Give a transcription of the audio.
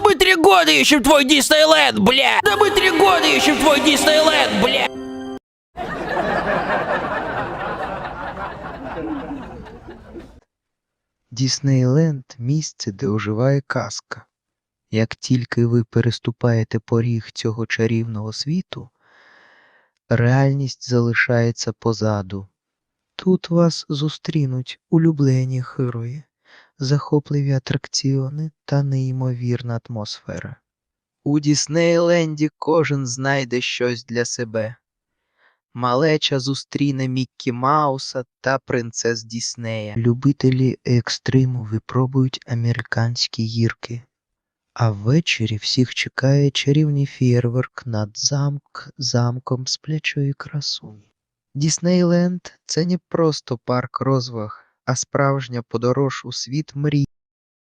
мы три года ищем твой Диснейленд, бля! Да мы три года ищем твой Диснейленд, бля! Діснейленд місце, де оживає казка. Як тільки ви переступаєте поріг цього чарівного світу, реальність залишається позаду. Тут вас зустрінуть улюблені герої, захопливі атракціони та неймовірна атмосфера. У Діснейленді кожен знайде щось для себе. Малеча зустріне Міккі Мауса та принцес Діснея. Любителі екстриму випробують американські гірки. А ввечері всіх чекає чарівний фєрверк над замк замком сплячої красуні. Діснейленд це не просто парк розваг, а справжня подорож у світ мрій.